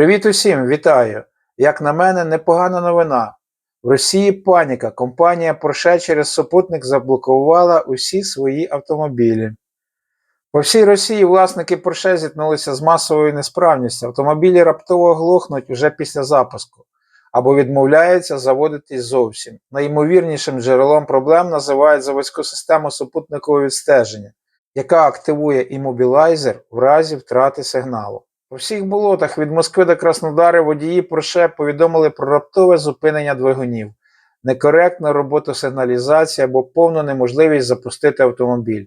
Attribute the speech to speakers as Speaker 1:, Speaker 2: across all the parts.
Speaker 1: Привіт усім, вітаю! Як на мене, непогана новина. В Росії паніка. Компанія Porsche через супутник заблокувала усі свої автомобілі. По всій Росії власники Porsche зіткнулися з масовою несправністю. Автомобілі раптово глохнуть уже після запуску або відмовляються заводитись зовсім. Найімовірнішим джерелом проблем називають заводську систему супутникового відстеження, яка активує іммобілайзер в разі втрати сигналу. У всіх болотах від Москви до Краснодари водії Порше повідомили про раптове зупинення двигунів, некоректну роботу сигналізації або повну неможливість запустити автомобіль.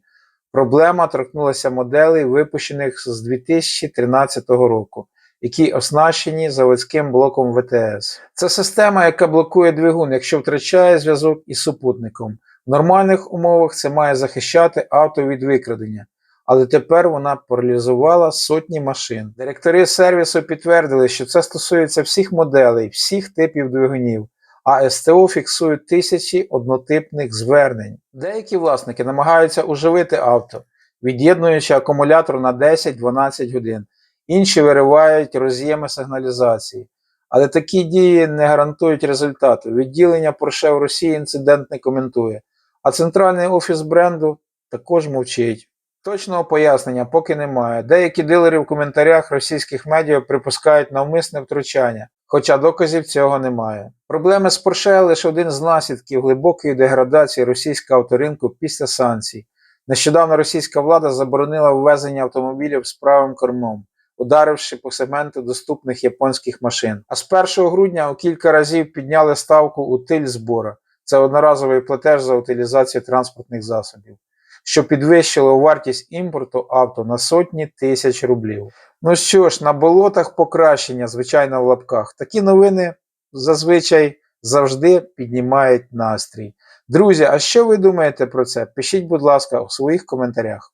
Speaker 1: Проблема торкнулася моделей, випущених з 2013 року, які оснащені заводським блоком ВТС. Це система, яка блокує двигун, якщо втрачає зв'язок із супутником. В нормальних умовах це має захищати авто від викрадення але тепер вона паралізувала сотні машин. Директори сервісу підтвердили, що це стосується всіх моделей, всіх типів двигунів, а СТО фіксують тисячі однотипних звернень. Деякі власники намагаються уживити авто, від'єднуючи акумулятор на 10-12 годин, інші виривають роз'єми сигналізації. Але такі дії не гарантують результату. Відділення Porsche в Росії інцидент не коментує, а центральний офіс бренду також мовчить. Точного пояснення поки немає. Деякі дилери в коментарях російських медіа припускають навмисне втручання, хоча доказів цього немає. Проблеми з Porsche – лише один з наслідків глибокої деградації російського авторинку після санкцій. Нещодавно російська влада заборонила ввезення автомобілів з правим кормом, ударивши по сегменту доступних японських машин. А з 1 грудня у кілька разів підняли ставку у тиль збора. Це одноразовий платеж за утилізацію транспортних засобів що підвищило вартість імпорту авто на сотні тисяч рублів. Ну що ж, на болотах покращення, звичайно, в лапках. Такі новини зазвичай завжди піднімають настрій. Друзі, а що ви думаєте про це? Пишіть, будь ласка, у своїх коментарях.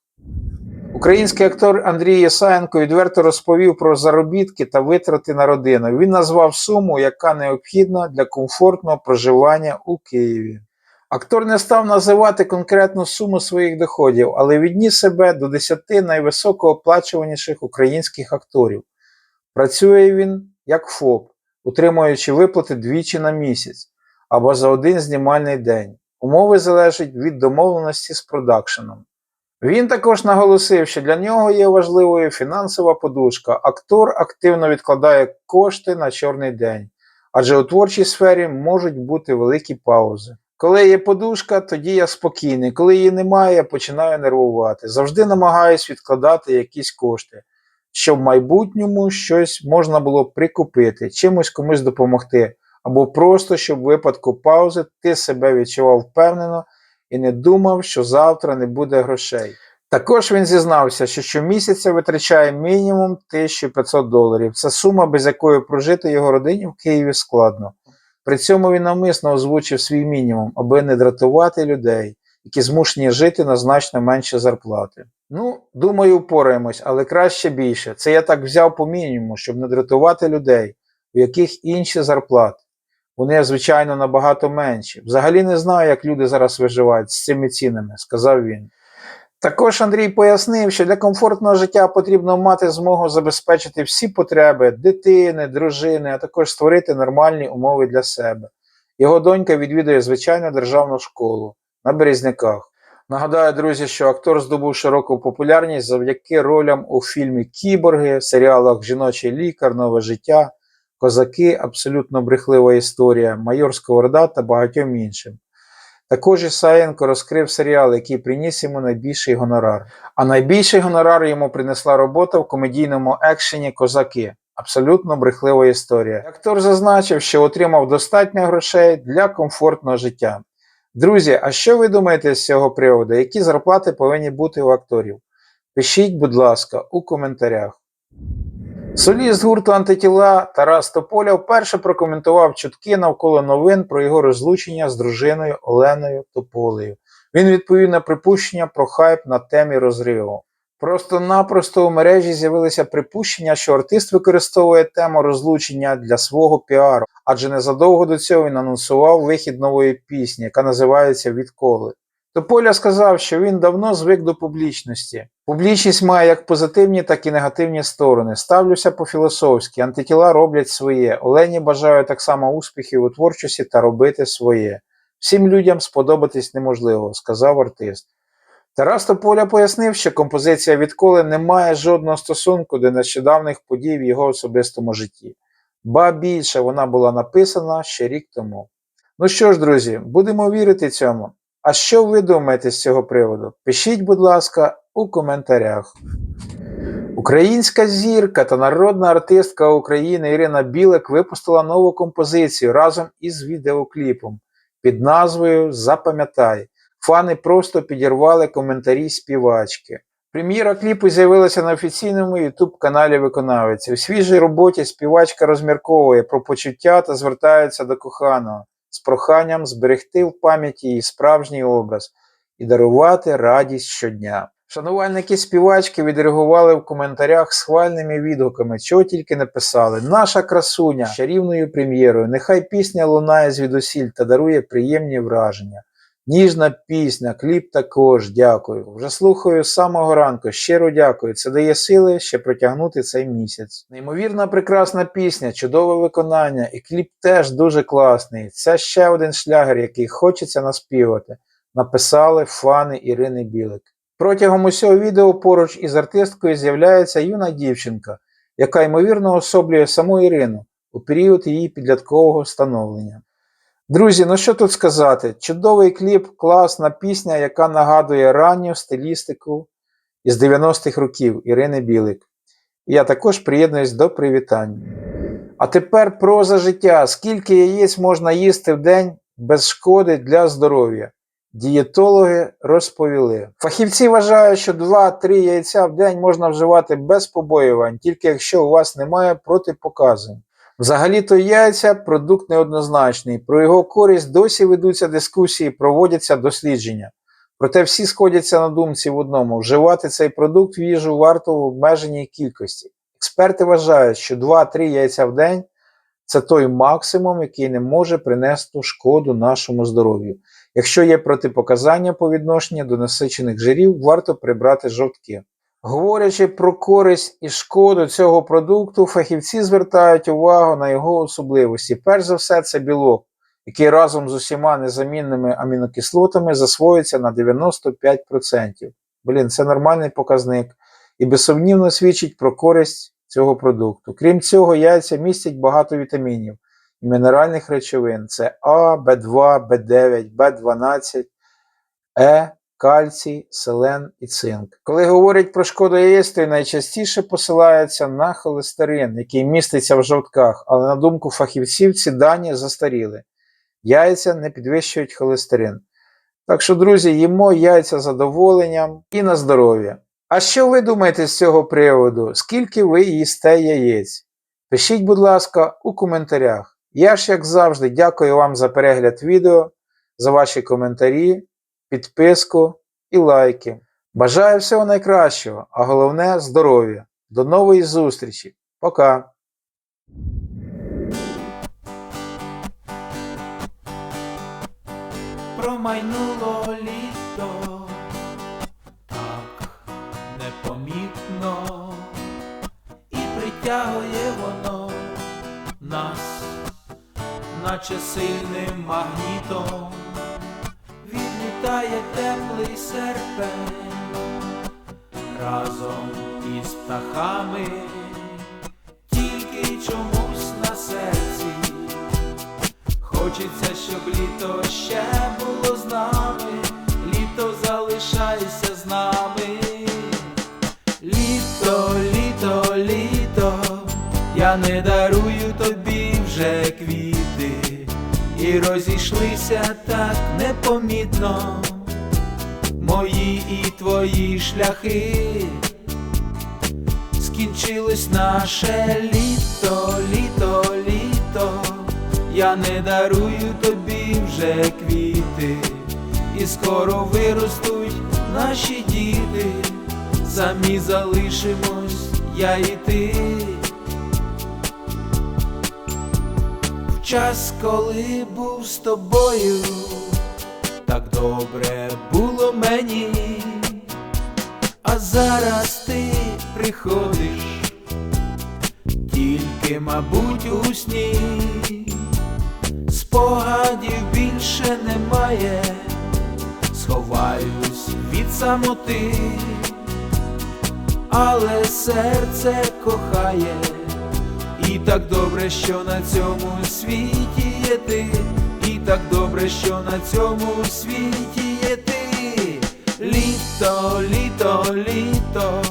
Speaker 1: Український актор Андрій Єсаєнко відверто розповів про заробітки та витрати на родину. Він назвав суму, яка необхідна для комфортного проживання у Києві. Актор не став називати конкретну суму своїх доходів, але відніс себе до 10 найвисокооплачуваніших українських акторів. Працює він як ФОП, утримуючи виплати двічі на місяць або за один знімальний день. Умови залежать від домовленості з продакшеном. Він також наголосив, що для нього є важливою фінансова подушка. Актор активно відкладає кошти на чорний день, адже у творчій сфері можуть бути великі паузи. Коли є подушка, тоді я спокійний. Коли її немає, я починаю нервувати. Завжди намагаюсь відкладати якісь кошти, щоб в майбутньому щось можна було прикупити, чимось комусь допомогти, або просто, щоб в випадку паузи ти себе відчував впевнено і не думав, що завтра не буде грошей. Також він зізнався, що щомісяця витрачає мінімум 1500 доларів. Це сума, без якої прожити його родині в Києві складно. При цьому він навмисно озвучив свій мінімум, аби не дратувати людей, які змушені жити на значно менше зарплати. Ну, думаю, впораємось, але краще більше. Це я так взяв по мінімуму, щоб не дратувати людей, у яких інші зарплати. Вони, звичайно, набагато менші. Взагалі не знаю, як люди зараз виживають з цими цінами, сказав він. Також Андрій пояснив, що для комфортного життя потрібно мати змогу забезпечити всі потреби дитини, дружини, а також створити нормальні умови для себе. Його донька відвідує звичайну державну школу на Березняках. Нагадаю, друзі, що актор здобув широку популярність завдяки ролям у фільмі Кіборги, серіалах Жіночий лікар, Нове життя, Козаки, абсолютно брехлива історія, Майор Сковорода та багатьом іншим. Також Ісаєнко розкрив серіал, який приніс йому найбільший гонорар. А найбільший гонорар йому принесла робота в комедійному екшені Козаки. Абсолютно брехлива історія. Актор зазначив, що отримав достатньо грошей для комфортного життя. Друзі, а що ви думаєте з цього приводу? Які зарплати повинні бути у акторів? Пишіть, будь ласка, у коментарях. Соліст гурту антитіла Тарас Тополя вперше прокоментував чутки навколо новин про його розлучення з дружиною Оленою Тополею. Він відповів на припущення про хайп на темі розриву. Просто-напросто у мережі з'явилися припущення, що артист використовує тему розлучення для свого піару, адже незадовго до цього він анонсував вихід нової пісні, яка називається Відколи. Тополя сказав, що він давно звик до публічності. Публічність має як позитивні, так і негативні сторони. Ставлюся по-філософськи, антитіла роблять своє. Олені бажаю так само успіхів у творчості та робити своє. Всім людям сподобатись неможливо, сказав артист. Тарас Тополя пояснив, що композиція відколи не має жодного стосунку до нещодавних подій в його особистому житті. Ба більше вона була написана ще рік тому. Ну що ж, друзі, будемо вірити цьому. А що ви думаєте з цього приводу? Пишіть, будь ласка, у коментарях. Українська зірка та народна артистка України Ірина Білик випустила нову композицію разом із відеокліпом під назвою Запам'ятай. Фани просто підірвали коментарі співачки. Прем'єра кліпу з'явилася на офіційному youtube каналі виконавиці. У свіжій роботі співачка розмірковує про почуття та звертається до коханого з проханням зберегти в пам'яті її справжній образ і дарувати радість щодня. Шанувальники співачки відреагували в коментарях схвальними відгуками, чого тільки не писали. Наша красуня чарівною прем'єрою. Нехай пісня лунає звідусіль та дарує приємні враження. Ніжна пісня, кліп також, дякую. Вже слухаю з самого ранку. Щиро дякую. Це дає сили ще протягнути цей місяць. Неймовірна прекрасна пісня, чудове виконання, і кліп теж дуже класний. Це ще один шлягер, який хочеться наспівати. Написали фани Ірини Білик. Протягом усього відео поруч із артисткою з'являється юна дівчинка, яка ймовірно особлює саму Ірину у період її підліткового становлення. Друзі, ну що тут сказати? Чудовий кліп, класна пісня, яка нагадує ранню стилістику із 90-х років Ірини Білик. Я також приєднуюсь до привітань. А тепер про за життя. Скільки яєць можна їсти в день без шкоди для здоров'я? Дієтологи розповіли. Фахівці вважають, що 2-3 яйця в день можна вживати без побоювань, тільки якщо у вас немає протипоказань. Взагалі-то яйця продукт неоднозначний. Про його користь досі ведуться дискусії, проводяться дослідження. Проте всі сходяться на думці в одному: вживати цей продукт в їжу варто в обмеженій кількості. Експерти вважають, що 2-3 яйця в день це той максимум, який не може принести шкоду нашому здоров'ю. Якщо є протипоказання по відношенню до насичених жирів, варто прибрати жовтки. Говорячи про користь і шкоду цього продукту, фахівці звертають увагу на його особливості. Перш за все, це білок, який разом з усіма незамінними амінокислотами засвоюється на 95%. Блін, це нормальний показник і безсумнівно свідчить про користь цього продукту. Крім цього, яйця містять багато вітамінів і мінеральних речовин: це А, В2, В9, В12, Е кальцій, селен і цинк. Коли говорять про шкоду яєць, то найчастіше посилаються на холестерин, який міститься в жовтках, але на думку фахівців, ці дані застаріли. Яйця не підвищують холестерин. Так що, друзі, їмо яйця з задоволенням і на здоров'я. А що ви думаєте з цього приводу? Скільки ви їсте яєць? Пишіть, будь ласка, у коментарях. Я ж, як завжди, дякую вам за перегляд відео, за ваші коментарі підписку і лайки. Бажаю всього найкращого, а головне здоров'я. До нової зустрічі. Пока!
Speaker 2: Промайнуло літо так непомітно, і притягує воно нас, наче сильним магнітом, відлітає теплий серпень разом із птахами, тільки чомусь на серці. Хочеться, щоб літо ще було з нами, літо залишайся з нами. Літо, літо, літо, я не дарую і розійшлися так непомітно мої і твої шляхи. Скінчилось наше літо, літо, літо, я не дарую тобі вже квіти, і скоро виростуть наші діти, самі залишимось я і ти. Час, коли був з тобою, так добре було мені, а зараз ти приходиш, тільки, мабуть, у сні, спогадів більше немає, сховаюсь від самоти, але серце кохає. І так добре, що на цьому світі є ти, і так добре, що на цьому світі є ти. Літо, літо, літо,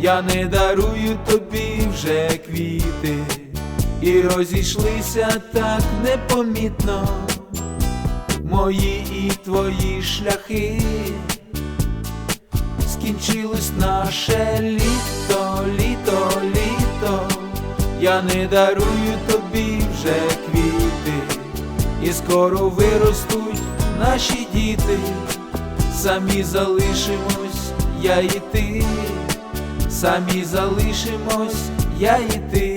Speaker 2: я не дарую тобі вже квіти, і розійшлися так непомітно мої і твої шляхи. Скінчилось наше літо, літо, літо, я не дарую тобі вже квіти, і скоро виростуть наші діти, самі залишимось, я і ти, самі залишимось, я і ти.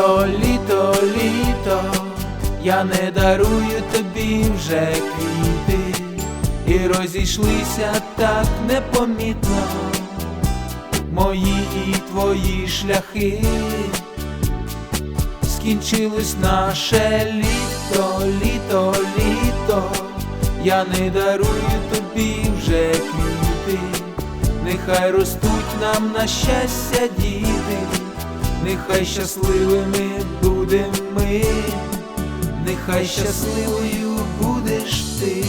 Speaker 2: Літо, літо, літо, я не дарую тобі вже квіти, і розійшлися так непомітно мої і твої шляхи. Скінчилось наше літо, літо, літо, я не дарую тобі вже квіти, нехай ростуть нам на щастя діти, нехай щасливими будемо ми, нехай щасливою будеш ти.